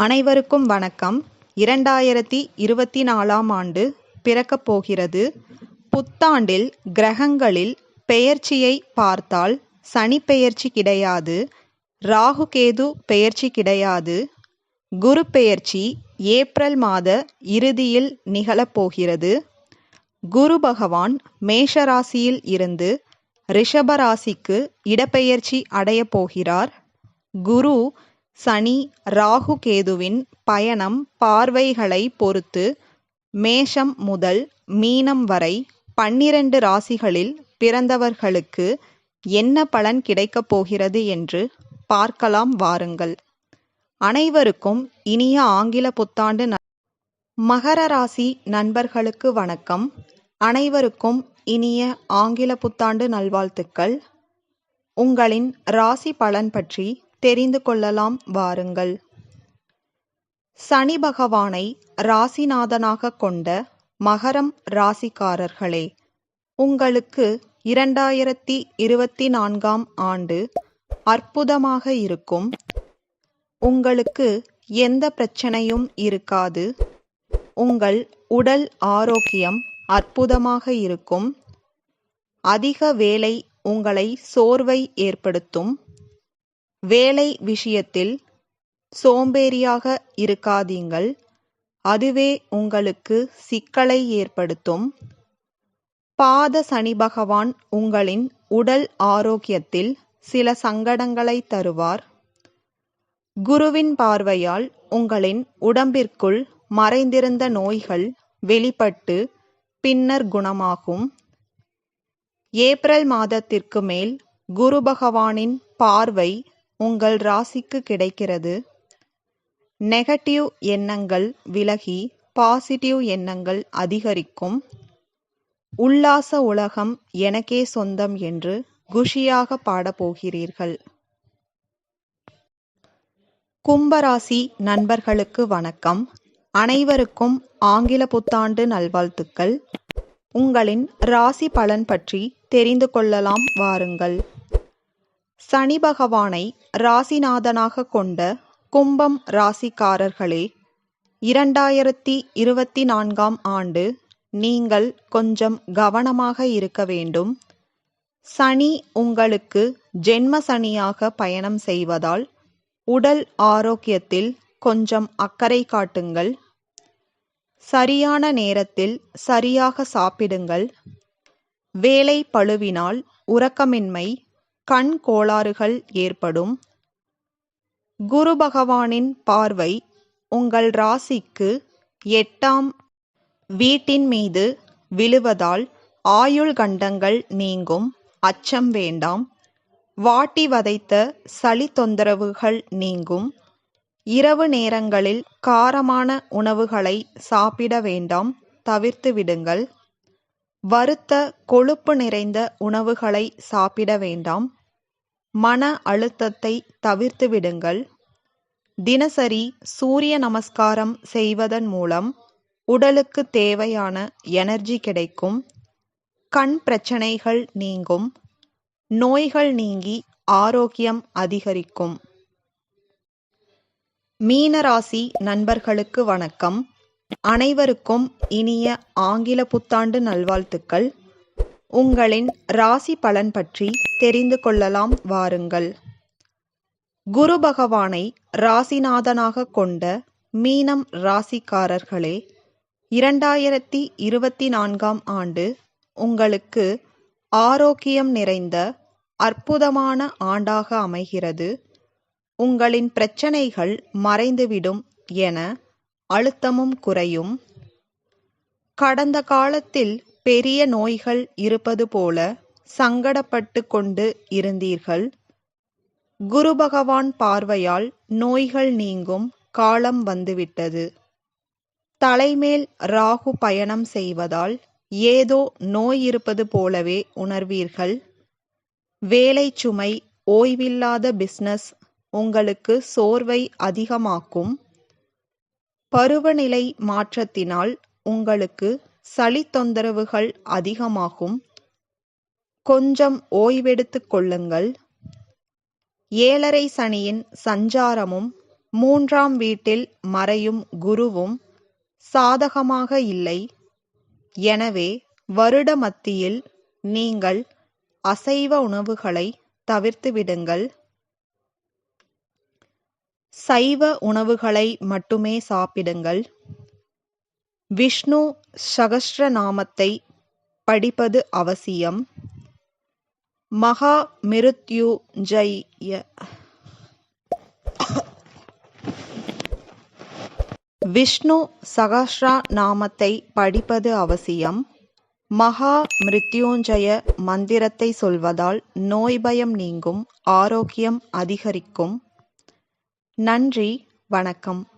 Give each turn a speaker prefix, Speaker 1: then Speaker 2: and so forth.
Speaker 1: அனைவருக்கும் வணக்கம். இரண்டாயிரத்தி இருபத்தி நாலாம் ஆண்டு பிறக்கப் போகிறது. புத்தாண்டில் கிரகங்களில் பெயர்ச்சியை பார்த்தால் சனி பெயர்ச்சி கிடையாது. ராகு கேது பெயர்ச்சி கிடையாது. குரு பெயர்ச்சி ஏப்ரல் மாத இறுதியில் நிகழப்போகிறது குரு பகவான் மேஷராசியில் இருந்து ரிஷபராசிக்கு இடப்பெயர்ச்சி அடையப் போகிறார். குரு சனி ராகு கேதுவின் பயணம் பார்வைகளை பொறுத்து மேஷம் முதல் மீனம் வரை பன்னிரண்டு ராசிகளில் பிறந்தவர்களுக்கு என்ன பலன் கிடைக்கப் போகிறது என்று பார்க்கலாம் வாருங்கள். அனைவருக்கும் இனிய ஆங்கில புத்தாண்டு மகர ராசி நண்பர்களுக்கு வணக்கம். அனைவருக்கும் இனிய ஆங்கில புத்தாண்டு நல்வாழ்த்துக்கள். உங்களின் ராசி பலன் பற்றி தெரிந்து கொள்ளலாம் வாருங்கள். சனி பகவானை ராசிநாதனாக கொண்ட மகரம் ராசிக்காரர்களே உங்களுக்கு இரண்டாயிரத்தி இருபத்தி நான்காம் ஆண்டு அற்புதமாக இருக்கும். உங்களுக்கு எந்த பிரச்சனையும் இருக்காது. உங்கள் உடல் ஆரோக்கியம் அற்புதமாக இருக்கும். அதிக வேலை உங்களை சோர்வை ஏற்படுத்தும். வேலை விஷயத்தில் சோம்பேறியாக இருக்காதீங்கள். அதுவே உங்களுக்கு சிக்கலை ஏற்படுத்தும். பாத சனி பகவான் உங்களின் உடல் ஆரோக்கியத்தில் சில சங்கடங்களை தருவார். குருவின் பார்வையால் உங்களின் உடம்பிற்குள் மறைந்திருந்த நோய்கள் வெளிப்பட்டு பின்னர் குணமாகும். ஏப்ரல் மாதத்திற்கு மேல் குரு பகவானின் பார்வை உங்கள் ராசிக்கு கிடைக்கிறது. நெகட்டிவ் எண்ணங்கள் விலகி பாசிட்டிவ் எண்ணங்கள் அதிகரிக்கும். உல்லாச உலகம் எனக்கே சொந்தம் என்று குஷியாக பாடப்போகிறீர்கள். கும்பராசி நண்பர்களுக்கு வணக்கம். அனைவருக்கும் ஆங்கில புத்தாண்டு நல்வாழ்த்துக்கள். உங்களின் ராசி பலன் பற்றி தெரிந்து கொள்ளலாம் வாருங்கள். சனி பகவானை ராசிநாதனாக கொண்ட கும்பம் ராசிக்காரர்களே இரண்டாயிரத்தி இருபத்தி நான்காம் ஆண்டு நீங்கள் கொஞ்சம் கவனமாக இருக்க வேண்டும். சனி உங்களுக்கு ஜென்ம சனியாக பயணம் செய்வதால் உடல் ஆரோக்கியத்தில் கொஞ்சம் அக்கறை காட்டுங்கள். சரியான நேரத்தில் சரியாக சாப்பிடுங்கள். வேலை பழுவினால் உறக்கமின்மை கண் கோளாறுகள் ஏற்படும். குரு பகவானின் பார்வை உங்கள் ராசிக்கு எட்டாம் வீட்டின் மீது விழுவதால் ஆயுள் கண்டங்கள் நீங்கும். அச்சம் வேண்டாம். வாட்டி வதைத்த சளி தொந்தரவுகள் நீங்கும். இரவு நேரங்களில் காரமான உணவுகளை சாப்பிட வேண்டாம். தவிர்த்து விடுங்கள். வறுத்த கொழுப்பு நிறைந்த உணவுகளை சாப்பிட வேண்டாம். மன அழுத்தத்தை தவிர்த்து விடுங்கள். தினசரி சூரிய நமஸ்காரம் செய்வதன் மூலம் உடலுக்கு தேவையான எனர்ஜி கிடைக்கும். கண் பிரச்சனைகள் நீங்கும். நோய்கள் நீங்கி ஆரோக்கியம் அதிகரிக்கும். மீனராசி நண்பர்களுக்கு வணக்கம். அனைவருக்கும் இனிய ஆங்கில புத்தாண்டு நல்வாழ்த்துக்கள். உங்களின் ராசி பலன் பற்றி தெரிந்து கொள்ளலாம் வாருங்கள். குரு பகவானை ராசிநாதனாக கொண்ட மீனம் ராசிக்காரர்களே இரண்டாயிரத்தி இருபத்தி நான்காம் ஆண்டு உங்களுக்கு ஆரோக்கியம் நிறைந்த அற்புதமான ஆண்டாக அமைகிறது. உங்களின் பிரச்சனைகள் மறைந்துவிடும் என அழுத்தமும் குறையும். கடந்த காலத்தில் பெரிய நோய்கள் இருப்பது போல சங்கடப்பட்டு கொண்டு இருந்தீர்கள். குரு பகவான் பார்வையால் நோய்கள் நீங்கும் காலம் வந்துவிட்டது. தலைமேல் ராகு பயணம் செய்வதால் ஏதோ நோய் இருப்பது போலவே உணர்வீர்கள். வேலை சுமை ஓய்வில்லாத பிஸ்னஸ் உங்களுக்கு சோர்வை அதிகமாக்கும். பருவநிலை மாற்றத்தினால் உங்களுக்கு சளி தொந்தரவுகள் அதிகமாகும். கொஞ்சம் ஓய்வெடுத்துக் கொள்ளுங்கள். ஏழரை சனியின் சஞ்சாரமும் மூன்றாம் வீட்டில் மறையும் குருவும் சாதகமாக இல்லை. எனவே வருட மத்தியில் நீங்கள் அசைவ உணவுகளை தவிர்த்து விடுங்கள் சைவ உணவுகளை மட்டுமே சாப்பிடுங்கள். விஷ்ணு சகஸ்ரநாமத்தை படிப்பது அவசியம். மகா மிருத்யுஞ்சய விஷ்ணு சகஸ்ரா நாமத்தை படிப்பது அவசியம். மகா மிருத்யுஞ்சய மந்திரத்தை சொல்வதால் நோய் பயம் நீங்கும் ஆரோக்கியம் அதிகரிக்கும். நன்றி வணக்கம்.